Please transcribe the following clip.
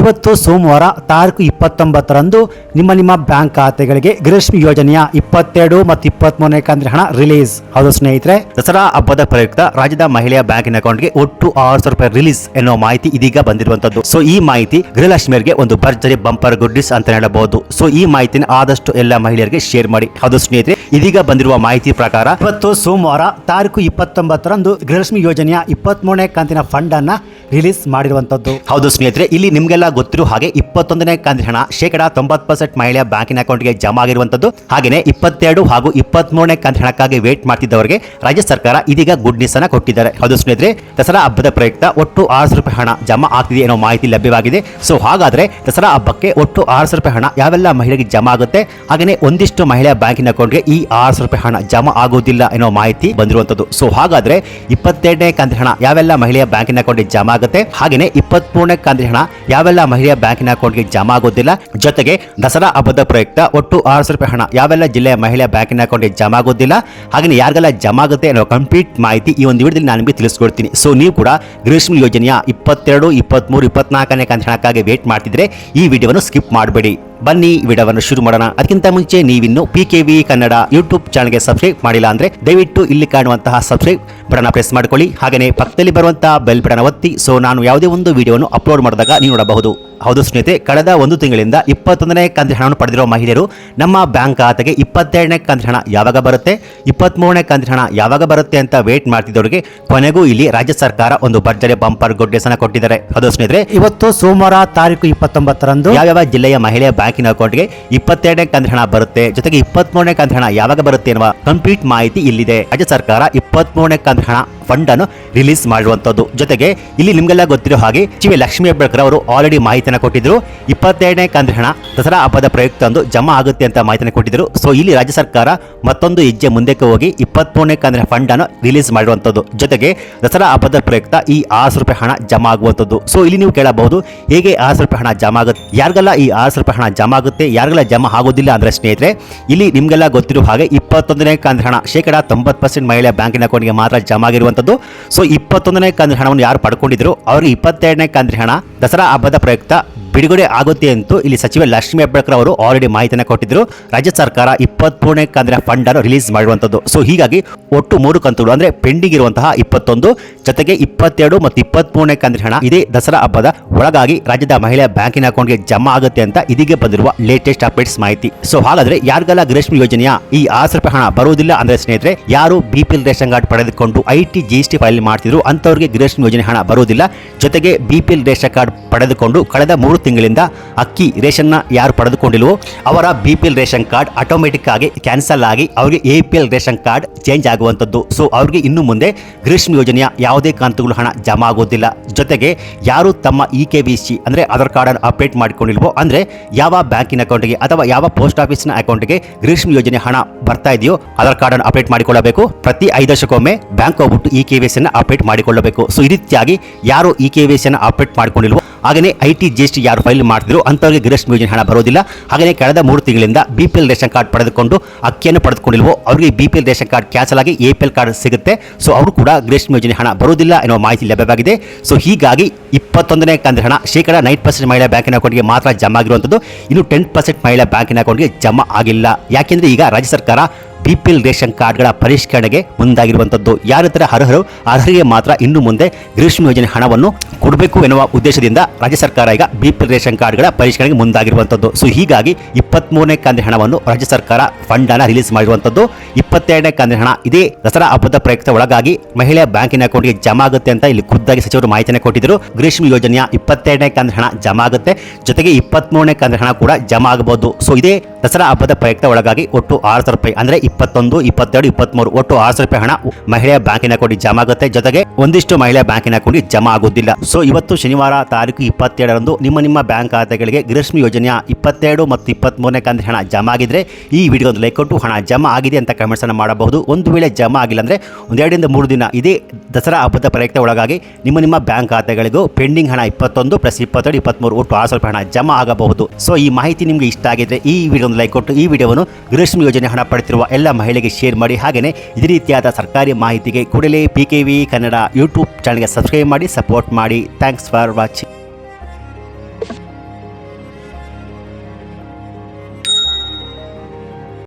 ಇವತ್ತು ಸೋಮವಾರ ತಾರೀಕು ಇಪ್ಪತ್ತೊಂಬತ್ತರಂದು ನಿಮ್ಮ ನಿಮ್ಮ ಬ್ಯಾಂಕ್ ಖಾತೆಗಳಿಗೆ ಗೃಹಲಕ್ಷ್ಮಿ ಯೋಜನೆಯ ಇಪ್ಪತ್ತೆರಡು ಮತ್ತು ಇಪ್ಪತ್ಮೂರನೇ ಕಂತಿನ ಹಣ ರಿಲೀಸ್. ಹೌದು ಸ್ನೇಹಿತರೆ, ದಸರಾ ಹಬ್ಬದ ಪ್ರಯುಕ್ತ ರಾಜ್ಯದ ಮಹಿಳೆಯ ಬ್ಯಾಂಕಿನ ಅಕೌಂಟ್ಗೆ ಒಟ್ಟು ಆರು ಸಾವಿರ ರೂಪಾಯಿ ರಿಲೀಸ್ ಎನ್ನುವ ಮಾಹಿತಿ ಇದೀಗ ಬಂದಿರುವಂತದ್ದು ಸೊ, ಈ ಮಾಹಿತಿ ಗೃಹಲಕ್ಷ್ಮಿಯರಿಗೆ ಒಂದು ಭರ್ಜರಿ ಬಂಪರ್ ಗುಡ್ಡಿಸ್ ಅಂತ ಹೇಳಬಹುದು. ಸೊ, ಈ ಮಾಹಿತಿನ ಆದಷ್ಟು ಎಲ್ಲ ಮಹಿಳೆಯರಿಗೆ ಶೇರ್ ಮಾಡಿ. ಹೌದು ಸ್ನೇಹಿತರೆ, ಇದೀಗ ಬಂದಿರುವ ಮಾಹಿತಿ ಪ್ರಕಾರ ಇವತ್ತು ಸೋಮವಾರ ತಾರೀಕು ಇಪ್ಪತ್ತೊಂಬತ್ತರಂದು ಗೃಹಲಕ್ಷ್ಮಿ ಯೋಜನೆಯ ಇಪ್ಪತ್ಮೂರನೇ ಕಂತಿನ ಫಂಡ್ ಅನ್ನ ರಿಲೀಸ್ ಮಾಡಿರುವಂತದ್ದು ಹೌದು ಸ್ನೇಹಿತರೆ, ಇಲ್ಲಿ ನಿಮ್ಗೆಲ್ಲ ಗೊತ್ತಿರೋ ಹಾಗೆ ಇಪ್ಪತ್ತೊಂದನೇ ಕಂತಿನ ಹಣ ಶೇಕಡ ತೊಂಬತ್ತು ಪರ್ಸೆಂಟ್ ಮಹಿಳೆಯ ಬ್ಯಾಂಕಿನ ಅಕೌಂಟ್ಗೆ ಜಮಾ ಆಗಿರುವಂತದ್ದು ಹಾಗೆಯೇ ಇಪ್ಪತ್ತೆರಡು ಹಾಗೂ ಇಪ್ಪತ್ಮೂರನೇ ಕಂತಿನ ಹಣಕ್ಕಾಗಿ ವೇಟ್ ಮಾಡ್ತಿದ್ದವರಿಗೆ ರಾಜ್ಯ ಸರ್ಕಾರ ಇದೀಗ ಗುಡ್ ನ್ಯೂಸ್ ಅನ್ನ ಕೊಟ್ಟಿದ್ದಾರೆ. ಹೌದು ಸ್ನೇಹಿತರೆ, ದಸರಾ ಹಬ್ಬದ ಪ್ರಯುಕ್ತ ಒಟ್ಟು ಆರು ಸಾವಿರ ರೂಪಾಯಿ ಹಣ ಜಮಾ ಆಗ್ತಿದೆ ಅನ್ನೋ ಮಾಹಿತಿ ಲಭ್ಯವಾಗಿದೆ. ಸೊ ಹಾಗಾದ್ರೆ ದಸರಾ ಹಬ್ಬಕ್ಕೆ ಒಟ್ಟು ಆರು ಸಾವಿರ ರೂಪಾಯಿ ಹಣ ಯಾವೆಲ್ಲ ಮಹಿಳೆಗೆ ಜಮಾ ಆಗುತ್ತೆ? ಹಾಗೆಯೇ ಒಂದಿಷ್ಟು ಮಹಿಳೆಯ ಬ್ಯಾಂಕಿನ ಅಕೌಂಟ್ಗೆ ಈ ಆರು ಸಾವಿರ ರೂಪಾಯಿ ಹಣ ಜಮಾ ಆಗೋದಿಲ್ಲ ಅನ್ನೋ ಮಾಹಿತಿ ಬಂದಿರುವಂತದ್ದು ಸೊ ಹಾಗಾದ್ರೆ ಇಪ್ಪತ್ತೆರಡನೇ ಕಂತಿನ ಹಣ ಯಾವೆಲ್ಲ ಮಹಿಳೆಯ ಬ್ಯಾಂಕಿನ ಅಕೌಂಟ್ಗೆ ಜಮಾ ಆಗುತ್ತೆ? ಹಾಗೆಯೇ ಇಪ್ಪತ್ಮೂರನೇ ಕಂತಿನ ಹಣ ಯಾವೆಲ್ಲ ಮಹಿಳೆಯ ಬ್ಯಾಂಕಿನ ಅಕೌಂಟ್ಗೆ ಜಮಾ ಆಗೋದಿಲ್ಲ. ಜೊತೆಗೆ ದಸರಾ ಹಬ್ಬದ ಪ್ರಯುಕ್ತ ಒಟ್ಟು ಆರು ಸಾವಿರ ರೂಪಾಯಿ ಹಣ ಯಾವೆಲ್ಲ ಜಿಲ್ಲೆಯ ಮಹಿಳೆಯ ಬ್ಯಾಂಕಿನ ಅಕೌಂಟ್ಗೆ ಜಮಾ ಆಗೋದಿಲ್ಲ. ಹಾಗೆ ಯಾರಿಗೆಲ್ಲ ಜಮಾ ಆಗುತ್ತೆ ಅನ್ನೋ ಕಂಪ್ಲೀಟ್ ಮಾಹಿತಿ ಈ ಒಂದು ವಿಡಿಯೋದಲ್ಲಿ ನಾನು ನಿಮಗೆ ತಿಳಿಸ್ಕೊಡ್ತೀನಿ. ಸೊ ನೀವು ಕೂಡ ಗ್ರೀಷ್ಮ ಯೋಜನೆಯ ಇಪ್ಪತ್ತೆರಡು, ಇಪ್ಪತ್ಮೂರು, ಇಪ್ಪತ್ನಾಲ್ಕನೇ ಕಂತ ಹಣಕ್ಕಾಗಿ ವೇಟ್ ಮಾಡ್ತಿದ್ರೆ ಈ ವಿಡಿಯೋವನ್ನು ಸ್ಕಿಪ್ ಮಾಡಬೇಡಿ. ಬನ್ನಿ ವಿಡಿಯೋವನ್ನು ಶುರು ಮಾಡೋಣ. ಅದಕ್ಕಿಂತ ಮುಂಚೆ ನೀವಿನ್ನು P K V Kannada YouTube ಚಾನಲ್ಗೆ ಸಬ್ಸ್ಕ್ರೈಬ್ ಮಾಡಿಲ್ಲ ಅಂದ್ರೆ ದಯವಿಟ್ಟು ಇಲ್ಲಿ ಕಾಣುವಂತಹ ಸಬ್ಸ್ಕ್ರೈಬ್ ಬಟನ್ ಪ್ರೆಸ್ ಮಾಡ್ಕೊಳ್ಳಿ. ಹಾಗೆಯೇ ಪಕ್ಕದಲ್ಲಿ ಬರುವಂತಹ ಬೆಲ್ ಬಟನ್ ಒತ್ತಿ. ಸೊ ನಾನು ಯಾವುದೇ ಒಂದು ವಿಡಿಯೋವನ್ನು ಅಪ್ಲೋಡ್ ಮಾಡಿದಾಗ ನೀವು ನೋಡಬಹುದು. ಹೌದು ಸ್ನೇಹಿತರೆ, ಕಳೆದ ಒಂದು ತಿಂಗಳಿಂದ ಇಪ್ಪತ್ತೊಂದನೇ ಕಂತಿನ ಹಣವನ್ನು ಪಡೆದಿರುವ ಮಹಿಳೆಯರು ನಮ್ಮ ಬ್ಯಾಂಕ್ ಖಾತೆಗೆ ಇಪ್ಪತ್ತೆರಡನೇ ಕಂತಿನ ಹಣ ಯಾವಾಗ ಬರುತ್ತೆ, ಇಪ್ಪತ್ಮೂರನೇ ಕಂತಿನ ಹಣ ಯಾವಾಗ ಬರುತ್ತೆ ಅಂತ ವೇಟ್ ಮಾಡ್ತಿದ್ದವರಿಗೆ ಕೊನೆಗೂ ಇಲ್ಲಿ ರಾಜ್ಯ ಸರ್ಕಾರ ಒಂದು ಭರ್ಜರಿ ಬಂಪರ್ ಗೊಡ್ಡೆಸನ ಕೊಟ್ಟಿದ್ದಾರೆ. ಹೌದು ಸ್ನೇಹಿತರೆ, ಇವತ್ತು ಸೋಮವಾರ ತಾರೀಕು ಇಪ್ಪತ್ತೊಂಬತ್ತರಂದು ಯಾವ್ಯಾವ ಜಿಲ್ಲೆಯ ಮಹಿಳೆಯ ಬ್ಯಾಂಕಿನ ಅಕೌಂಟ್ಗೆ ಇಪ್ಪತ್ತೆರಡನೇ ಕಂತ ಹಣ ಬರುತ್ತೆ. ಜೊತೆಗೆ ಇಪ್ಪತ್ಮೂರನೇ ಕಂತ ಹಣ ಯಾವಾಗ ಬರುತ್ತೆ ಎನ್ನುವ ಕಂಪ್ಲೀಟ್ ಮಾಹಿತಿ ಇಲ್ಲಿದೆ. ರಾಜ್ಯ ಸರ್ಕಾರ ಇಪ್ಪತ್ಮೂರನೇ ಕಂತ ಹಣ ಫಂಡ್ ಅನ್ನು ರಿಲೀಸ್ ಮಾಡಿರುವಂತದ್ದು. ಜೊತೆಗೆ ಇಲ್ಲಿ ನಿಮ್ಗೆಲ್ಲ ಗೊತ್ತಿರೋ ಹಾಗೆ ಚಿವಿ ಲಕ್ಷ್ಮೀ ಹೆಬ್ಬಾಳ್ಕರ್ ಅವರು ಆಲ್ರೆಡಿ ಮಾಹಿತಿಯನ್ನು ಕೊಟ್ಟಿದ್ರು. ಇಪ್ಪತ್ತೆರಡನೇ ಕಂದ್ರ ಹಣ ದಸರಾ ಹಬ್ಬದ ಪ್ರಯುಕ್ತ ಒಂದು ಜಮಾ ಆಗುತ್ತೆ ಅಂತ ಮಾಹಿತಿಯನ್ನು ಕೊಟ್ಟಿದ್ರು. ಸೊ ಇಲ್ಲಿ ರಾಜ್ಯ ಸರ್ಕಾರ ಮತ್ತೊಂದು ಹೆಜ್ಜೆ ಮುಂದಕ್ಕೆ ಹೋಗಿ ಇಪ್ಪತ್ಮೂರನೇ ಕಂದ್ರ ಫಂಡ್ ಅನ್ನು ರಿಲೀಸ್ ಮಾಡುವಂಥದ್ದು ಜೊತೆಗೆ ದಸರಾ ಹಬ್ಬದ ಪ್ರಯುಕ್ತ ಈ ಆರು ರೂಪಾಯಿ ಹಣ ಜಮಾ ಆಗುವಂಥದ್ದು ಸೊ ಇಲ್ಲಿ ನೀವು ಕೇಳಬಹುದು ಹೇಗೆ ಆರು ರೂಪಾಯಿ ಹಣ ಜಮಾ ಆಗುತ್ತೆ, ಯಾರಿಗೆಲ್ಲ ಈ ಆರು ರೂಪಾಯಿ ಹಣ ಜಮಾ ಆಗುತ್ತೆ, ಯಾರಿಗೆಲ್ಲ ಜಮಾ ಆಗೋದಿಲ್ಲ ಅಂದ್ರೆ ಸ್ನೇಹಿತರೆ, ಇಲ್ಲಿ ನಿಮ್ಗೆಲ್ಲ ಗೊತ್ತಿರೋ ಹಾಗೆ ಇಪ್ಪತ್ತೊಂದನೇ ಕಂದ್ರ ಹಣ ಶೇಕಡ ತೊಂಬತ್ತು ಪರ್ಸೆಂಟ್ ಮಹಿಳೆಯ ಬ್ಯಾಂಕಿನ ಅಕೌಂಟ್ಗೆ ಮಾತ್ರ ಜಮಾ ಆಗಿರುವಂತದ್ದು ಸೊ ಇಪ್ಪತ್ತೊಂದನೇ ಕಂದ್ರಿ ಹಣವನ್ನು ಯಾರು ಪಡ್ಕೊಂಡಿದ್ರು? ಅವ್ರಿಗೆ ಇಪ್ಪತ್ತೆರಡನೇ ಕಂದ್ರಿ ಹಣ ದಸರಾ ಹಬ್ಬದ ಪ್ರಯುಕ್ತ ಬಿಡುಗಡೆ ಆಗುತ್ತೆ ಅಂತೂ ಇಲ್ಲಿ ಸಚಿವ ಲಕ್ಷ್ಮೀ ಹೆಬ್ಬಾಳ್ಕರ್ ಅವರು ಆಲ್ರೆಡಿ ಮಾಹಿತಿಯನ್ನು ಕೊಟ್ಟಿದ್ರು. ರಾಜ್ಯ ಸರ್ಕಾರ ಇಪ್ಪತ್ಮೂರನೇ ಕಂತಿನ ಫಂಡ್ ಅನ್ನು ರಿಲೀಸ್ ಮಾಡುವಂಥದ್ದು ಸೊ ಹೀಗಾಗಿ ಒಟ್ಟು ಮೂರು ಕಂತುಗಳು ಅಂದ್ರೆ ಪೆಂಡಿಂಗ್ ಇರುವಂತಹ ಇಪ್ಪತ್ತೊಂದು, ಜೊತೆಗೆ ಇಪ್ಪತ್ತೆರಡು ಮತ್ತು ಇಪ್ಪತ್ಮೂರನೇ ಕಂತಿನ ಹಣ ಇದೇ ದಸರಾ ಹಬ್ಬದ ಒಳಗಾಗಿ ರಾಜ್ಯದ ಮಹಿಳೆಯ ಬ್ಯಾಂಕಿನ ಅಕೌಂಟ್ಗೆ ಜಮಾ ಆಗುತ್ತೆ ಅಂತ ಇದೀಗ ಬಂದಿರುವ ಲೇಟೆಸ್ಟ್ ಅಪ್ಡೇಟ್ಸ್ ಮಾಹಿತಿ. ಸೊ ಹಾಗಾದ್ರೆ ಯಾರಿಗೆಲ್ಲ ಗೃಹಲಕ್ಷ್ಮಿ ಯೋಜನೆಯ ಈ ಆರು ರೂಪಾಯಿ ಹಣ ಬರುವುದಿಲ್ಲ ಅಂದ್ರೆ ಸ್ನೇಹಿತರೆ, ಯಾರು ಬಿಪಿಎಲ್ ರೇಷನ್ ಕಾರ್ಡ್ ಪಡೆದುಕೊಂಡು I T G T file ಮಾಡ್ತಿದ್ರು ಅಂತವರಿಗೆ ಗೃಹಲಕ್ಷ್ಮಿ ಯೋಜನೆ ಹಣ ಬರುವುದಿಲ್ಲ. ಜೊತೆಗೆ ಬಿಪಿಎಲ್ ರೇಷನ್ ಕಾರ್ಡ್ ಪಡೆದುಕೊಂಡು ಕಳೆದ ಮೂರು ತಿಂಗಳಿಂದ ಅಕ್ಕಿ ರೇಷನ್ನ ಯಾರು ಪಡೆದುಕೊಂಡಿಲ್ವೋ ಅವರ B P L ration card automatic ಆಗಿ ಕ್ಯಾನ್ಸಲ್ ಆಗಿ ಅವರಿಗೆ A P L ration card change ಆಗುವಂಥದ್ದು. ಸೊ ಅವರಿಗೆ ಇನ್ನು ಮುಂದೆ ಗ್ರೀಷ್ಮ ಯೋಜನೆಯ ಯಾವುದೇ ಕಂತುಗಳು ಹಣ ಜಮಾ ಆಗೋದಿಲ್ಲ. ಜೊತೆಗೆ ಯಾರು ತಮ್ಮ ಇ ಕೆ ಬಿ ಸಿ ಅಂದರೆ ಆಧಾರ್ ಕಾರ್ಡನ್ನು ಅಪ್ಡೇಟ್ ಮಾಡಿಕೊಂಡಿಲ್ವೋ ಅಂದರೆ ಯಾವ ಬ್ಯಾಂಕಿನ ಅಕೌಂಟ್ಗೆ ಅಥವಾ ಯಾವ ಪೋಸ್ಟ್ ಆಫೀಸ್ನ ಅಕೌಂಟ್ಗೆ ಗ್ರೀಷ್ಮ ಯೋಜನೆ ಹಣ ಬರ್ತಾ ಇದೆಯೋ ಆಧಾರ್ ಕಾರ್ಡನ್ನು ಅಪ್ಡೇಟ್ ಮಾಡಿಕೊಳ್ಳಬೇಕು. ಪ್ರತಿ ಐದು ವರ್ಷಕ್ಕೊಮ್ಮೆ ಬ್ಯಾಂಕ್ ಹೋಗ್ಬಿಟ್ಟು E K V C update ಮಾಡಿಕೊಳ್ಳಬೇಕು. ಸೊ ಈ ರೀತಿಯಾಗಿ ಯಾರು E K V C update ಮಾಡಿಕೊಂಡಿಲ್ವೋ ಹಾಗೆಯೇ I T G S T ಯಾರು ಫೈಲ್ ಮಾಡ್ತಿದ್ರು ಅಂಥವ್ರಿಗೆ ಗೃಹಲಕ್ಷ್ಮಿ ಯೋಜನೆ ಹಣ ಬರೋದಿಲ್ಲ. ಹಾಗೆಯೇ ಕಳೆದ ಮೂರು ತಿಂಗಳಿಂದ B P L ration card ಪಡೆದುಕೊಂಡು ಅಕ್ಕಿಯನ್ನು ಪಡೆದುಕೊಂಡಿಲ್ವೋ, ಅವರಿಗೆ B P L ration card cancel ಆಗಿ ಎ ಪಿ ಎಲ್ ಕಾರ್ಡ್ ಸಿಗುತ್ತೆ. ಸೊ ಅವರು ಕೂಡ ಗೃಹಲಕ್ಷ್ಮಿ ಯೋಜನೆ ಹಣ ಬರೋದಿಲ್ಲ ಎನ್ನುವ ಮಾಹಿತಿ ಲಭ್ಯವಾಗಿದೆ. ಸೊ ಹೀಗಾಗಿ ಇಪ್ಪತ್ತೊಂದನೇ ಕಂತಿನ ಹಣ ಶೇಕಡ ನೈನ್ ಪರ್ಸೆಂಟ್ ಮಹಿಳಾ ಬ್ಯಾಂಕಿನ ಅಕೌಂಟ್ಗೆ ಮಾತ್ರ ಜಮಾ ಆಗಿರುವಂಥದ್ದು. ಇನ್ನು ಟೆನ್ ಪರ್ಸೆಂಟ್ ಮಹಿಳಾ ಬ್ಯಾಂಕಿನ ಅಕೌಂಟ್ಗೆ ಜಮಾ ಆಗಿಲ್ಲ. ಯಾಕೆಂದರೆ ಈಗ ರಾಜ್ಯ ಸರ್ಕಾರ ಬಿ ಪಿ ಎಲ್ ರೇಷನ್ ಕಾರ್ಡ್ಗಳ ಪರಿಷ್ಕರಣೆಗೆ ಮುಂದಾಗಿರುವಂಥದ್ದು ಯಾರಿದ್ದರೆ ಅರ್ಹರು, ಅರ್ಹರಿಗೆ ಮಾತ್ರ ಇನ್ನು ಮುಂದೆ ಗ್ರೀಷ್ಮ ಯೋಜನೆ ಹಣವನ್ನು ಕೊಡಬೇಕು ಎನ್ನುವ ಉದ್ದೇಶದಿಂದ ರಾಜ್ಯ ಸರ್ಕಾರ ಈಗ ಬಿಪಿಎಲ್ ರೇಷನ್ ಕಾರ್ಡ್ಗಳ ಪರಿಷ್ಕರಣೆಗೆ ಮುಂದಾಗಿರುವಂಥದ್ದು ಸೊ ಹೀಗಾಗಿ ಇಪ್ಪತ್ಮೂರನೇ ಕಂತಿನ ಹಣವನ್ನು ರಾಜ್ಯ ಸರ್ಕಾರ ಫಂಡ್ ಅನ್ನು ರಿಲೀಸ್ ಮಾಡಿರುವಂಥದ್ದು ಇಪ್ಪತ್ತೆರಡನೇ ಕಂತಿನ ಹಣ, ಇದೇ ದಸರಾ ಹಬ್ಬದ ಪ್ರಯುಕ್ತ ಒಳಗಾಗಿ ಮಹಿಳೆಯ ಬ್ಯಾಂಕಿನ ಅಕೌಂಟ್ಗೆ ಜಮಾ ಆಗುತ್ತೆ ಅಂತ ಇಲ್ಲಿ ಖುದ್ದಾಗಿ ಸಚಿವರು ಮಾಹಿತಿಯನ್ನು ಕೊಟ್ಟಿದ್ದರು ಗ್ರೀಷ್ಮ ಯೋಜನೆಯ ಇಪ್ಪತ್ತೆರಡನೇ ಕಂತಿನ ಹಣ ಜಮಾ ಆಗುತ್ತೆ. ಜೊತೆಗೆ ಇಪ್ಪತ್ಮೂರನೇ ಕಂತಿನ ಹಣ ಕೂಡ ಜಮಾ ಆಗಬಹುದು. ಸೊ ಇದೇ ದಸರಾ ಹಬ್ಬದ ಪ್ರಯುಕ್ತ ಒಳಗಾಗಿ ಒಟ್ಟು ಆರು ಸಾವಿರ ರೂಪಾಯಿ, ಅಂದ್ರೆ ಇಪ್ಪತ್ತೊಂದು, ಇಪ್ಪತ್ತೆರಡು, ಇಪ್ಪತ್ಮೂರು ಒಟ್ಟು ಆರು ರೂಪಾಯಿ ಹಣ ಮಹಿಳೆಯ ಬ್ಯಾಂಕಿನ ಅಕೌಂಟ್ ಜಮಾ ಆಗುತ್ತೆ. ಜೊತೆಗೆ ಒಂದಿಷ್ಟು ಮಹಿಳೆಯ ಬ್ಯಾಂಕಿನ ಅಕೌಂಟ್ ಜಮಾ ಆಗುವುದಿಲ್ಲ. ಸೊ, ಇವತ್ತು ಶನಿವಾರ ತಾರೀಕು ಇಪ್ಪತ್ತೆರಡರಂದು ನಿಮ್ಮ ನಿಮ್ಮ ಬ್ಯಾಂಕ್ ಖಾತೆಗಳಿಗೆ ಗೃಹಲಕ್ಷ್ಮಿ ಯೋಜನೆಯ ಇಪ್ಪತ್ತೆರಡು ಮತ್ತು ಇಪ್ಪತ್ಮೂರನೇ ಕಂತಿನ ಹಣ ಜಮಾ ಆಗಿದ್ರೆ ಈ ವಿಡಿಯೋ ಲೈಕ್ ಕೊಟ್ಟು ಹಣ ಜಮಾ ಆಗಿದೆ ಅಂತ ಕಮೆಂಟ್ಸ್ ಅನ್ನು ಮಾಡಬಹುದು. ಒಂದು ವೇಳೆ ಜಮಾ ಆಗಿಲ್ಲ ಅಂದ್ರೆ ಒಂದೆರಡರಿಂದ ಮೂರು ದಿನ ಇದೇ ದಸರಾ ಹಬ್ಬದ ಪ್ರಯುಕ್ತ ಒಳಗಾಗಿ ನಿಮ್ಮ ನಿಮ್ಮ ಬ್ಯಾಂಕ್ ಖಾತೆಗಳಿಗೂ ಪೆಂಡಿಂಗ್ ಹಣ ಇಪ್ಪತ್ತೊಂದು ಪ್ಲಸ್ ಇಪ್ಪತ್ತೆರಡು, ಇಪ್ಪತ್ಮೂರು ಒಟ್ಟು ಆರು ರೂಪಾಯಿ ಹಣ ಜಮಾ ಆಗಬಹುದು. ಸೊ, ಈ ಮಾಹಿತಿ ನಿಮಗೆ ಇಷ್ಟ ಆಗಿದ್ರೆ ಈ ವಿಡಿಯೋ ಲೈಕ್ ಕೊಟ್ಟು ಈ ವಿಡಿಯೋವನ್ನು ಗೃಹಲಕ್ಷ್ಮಿ ಯೋಜನೆ ಹಣ ಪಡೆದಿರುವ ಎಲ್ಲ ಮಹಿಳೆಗೆ ಶೇರ್ ಮಾಡಿ. ಹಾಗೆಯೇ ಇದೇ ರೀತಿಯಾದ ಸರ್ಕಾರಿ ಮಾಹಿತಿಗೆ ಕೂಡಲೇ P K V Kannada YouTube ಚಾನಲ್ಗೆ ಸಬ್ಸ್ಕ್ರೈಬ್ ಮಾಡಿ ಸಪೋರ್ಟ್ ಮಾಡಿ. Thanks for watching